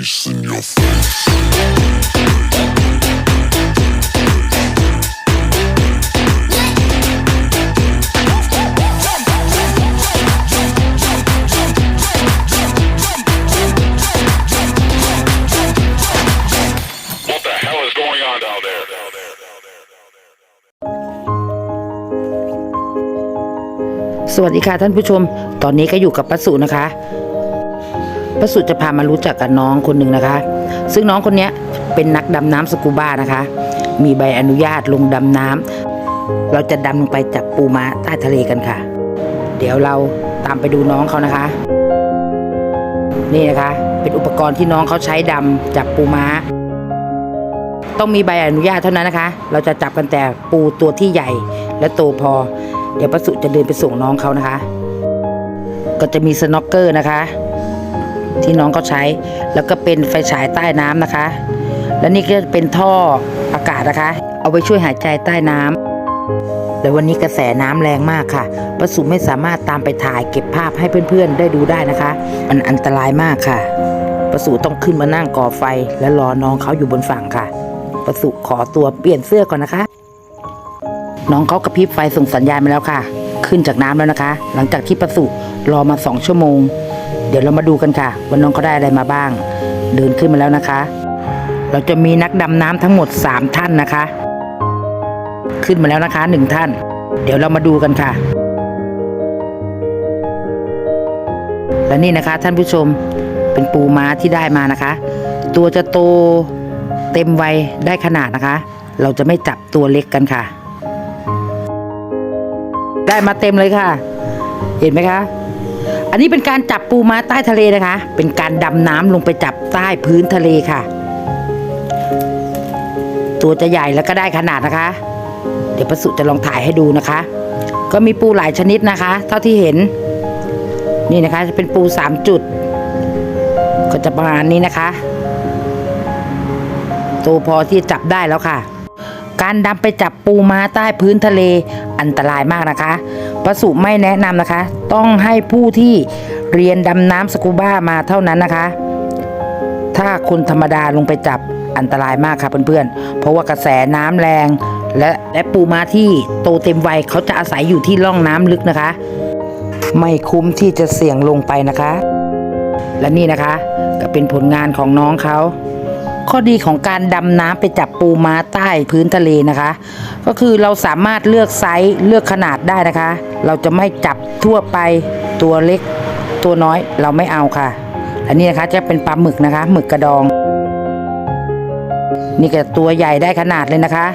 face in your face. สวัสดีค่ะท่านผู้ชม ตอนนี้ก็อยู่กับป้าสุนะคะ ป้าสุจะพามารู้จักกับน้องคนหนึ่งนะคะ ซึ่งน้องคนนี้เป็นนักดำน้ำสกูบ้านะคะ มีใบอนุญาตลงดำน้ำเราจะดำลงไปจับปูม้าใต้ทะเลกันค่ะ เดี๋ยวเราตามไปดูน้องเขานะคะ นี่นะคะ เป็นอุปกรณ์ที่น้องเขาใช้ดำจับปูม้า ต้องมีใบอนุญาตเท่านั้นนะคะ เราจะจับกันแต่ปูตัวที่ใหญ่และโตพอ เดี๋ยวประสุจะเดินไปส่งน้องเขานะคะ ก็จะมีสโนกเกอร์นะคะ ที่น้องเขาใช้ แล้วก็เป็นไฟฉายใต้น้ำนะคะ และนี่ก็เป็นท่ออากาศนะคะ เอาไว้ช่วยหายใจใต้น้ำแต่วันนี้กระแสน้ำแรงมากค่ะประสุไม่สามารถตามไปถ่ายเก็บภาพให้เพื่อนๆ ได้ดูได้นะคะ มันอันตรายมากค่ะประสุต้องขึ้นมานั่งก่อไฟ และรอน้องเขาอยู่บนฝั่งค่ะประสุขอตัวเปลี่ยนเสื้อก่อนนะคะ น้องเขากระพริบไฟส่งสัญญาณมาแล้วค่ะ ขึ้นจากน้ำแล้วนะคะ หลังจากที่ประสุรอมาสองชั่วโมง เดี๋ยวเรามาดูกันค่ะว่าน้องเขาได้อะไรมาบ้าง เดินขึ้นมาแล้วนะคะ เราจะมีนักดำน้ำทั้งหมด 3 ท่านนะคะ ขึ้นมาแล้วนะคะหนึ่งท่าน เดี๋ยวเรามาดูกันค่ะ และนี่นะคะท่านผู้ชมเป็นปูม้าที่ได้มานะคะ ตัวจะโตเต็มวัยได้ขนาดนะคะ เราจะไม่จับตัวเล็กกันค่ะ ได้มาเต็มเลยค่ะ เห็นไหมคะ อันนี้เป็นการจับปูม้าใต้ทะเลนะคะ เป็นการดำน้ำลงไปจับใต้พื้นทะเลค่ะ ตัวจะใหญ่แล้วก็ได้ขนาดนะคะ เดี๋ยวประสุจะลองถ่ายให้ดูนะคะ ก็มีปูหลายชนิดนะคะ เท่าที่เห็น นี่นะคะจะเป็นปูสามจุด ก็จะประมาณนี้นะคะโตพอที่จับได้แล้วค่ะ การดำไปจับปูม้าใต้พื้นทะเลอันตรายมากนะคะประสุไม่แนะนำนะคะ ต้องให้ผู้ที่เรียนดำน้ำสกูบ้ามาเท่านั้นนะคะ ถ้าคนธรรมดาลงไปจับอันตรายมากค่ะเพื่อนๆ เพราะว่ากระแสน้ำแรง และและปูม้าที่โตเต็มวัยเขาจะอาศัยอยู่ที่ร่องน้ำลึกนะคะ ไม่คุ้มที่จะเสี่ยงลงไปนะคะ และนี่นะคะก็เป็นผลงานของน้องเขา ข้อดีของการดำน้ำไปจับปูม้าใต้พื้นทะเลนะคะ ก็คือเราสามารถเลือกไซส์เลือกขนาดได้นะคะ เราจะไม่จับทั่วไปตัวเล็ก ตัวน้อยเราไม่เอาค่ะ อันนี้นะคะจะเป็นปลาหมึกนะคะหมึกกระดอง นี่ก็ตัวใหญ่ได้ขนาดเลยนะคะ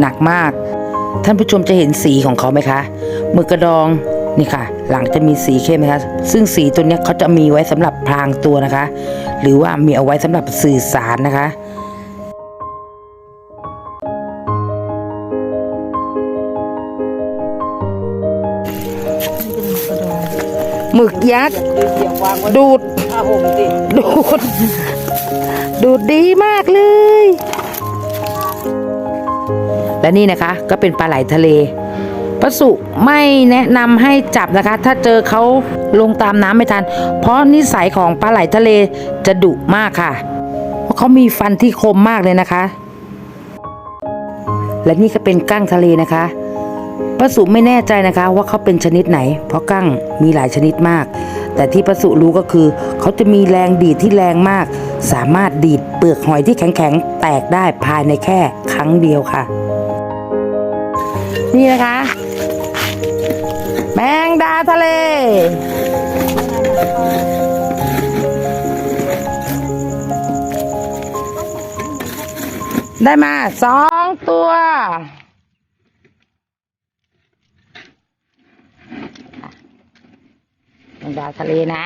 หนักมาก ท่านผู้ชมจะเห็นสีของเขาไหมคะหมึกกระดอง นี่ค่ะ หลังจะมีสีเข้มนะคะ ซึ่งสีตัวนี้เขาจะมีไว้สำหรับพรางตัวนะคะ หรือว่ามีเอาไว้สำหรับสื่อสารนะคะหมึกยักษ์ดูดดูด ดูดดีมากเลย และนี่นะคะก็เป็นปลาไหลทะเล ปะสุไม่แนะนำให้จับนะคะ ถ้าเจอเขาลงตามน้ำไม่ทัน เพราะนิสัยของปลาไหลทะเลจะดุมากค่ะ เพราะเขามีฟันที่คมมากเลยนะคะ และนี่ก็เป็นกั้งทะเลนะคะปะสุไม่แน่ใจนะคะว่าเขาเป็นชนิดไหน เพราะกั้งมีหลายชนิดมาก แต่ที่ปะสุรู้ก็คือ เขาจะมีแรงดีดที่แรงมาก สามารถดีดเปลือกหอยที่แข็งๆแตกได้ภายในแค่ครั้งเดียวค่ะ นี่นะคะ แมงดาทะเล ได้มาสองตัว แมงดาทะเลนะ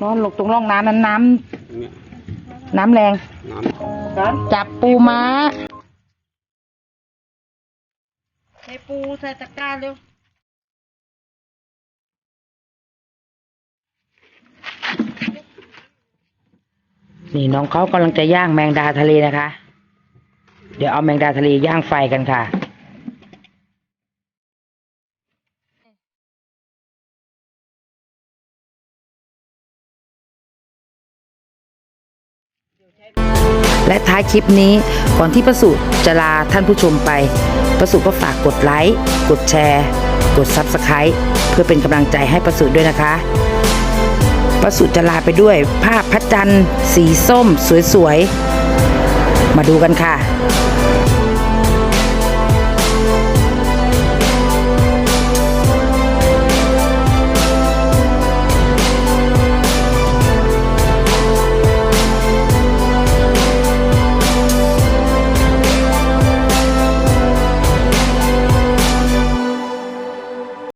นอนหลบตรงร่องน้ำนั้นน้ำน้ำแรง จับปูม้า ใส่ปูใส่ตะกร้าเร็วนี่น้องเขากำลังจะย่างแมงดาทะเลนะคะ เดี๋ยวเอาแมงดาทะเลย่างไฟกันค่ะ และท้ายคลิปนี้ก่อนที่ประสุจะลาท่านผู้ชมไป ประสุก็ฝากกดไลค์กดแชร์ กด Subscribe เพื่อเป็นกำลังใจให้ประสุด้วยนะคะ ประสุจะลาไปด้วยภาพพระจันทร์สีส้มสวยๆ มาดูกันค่ะ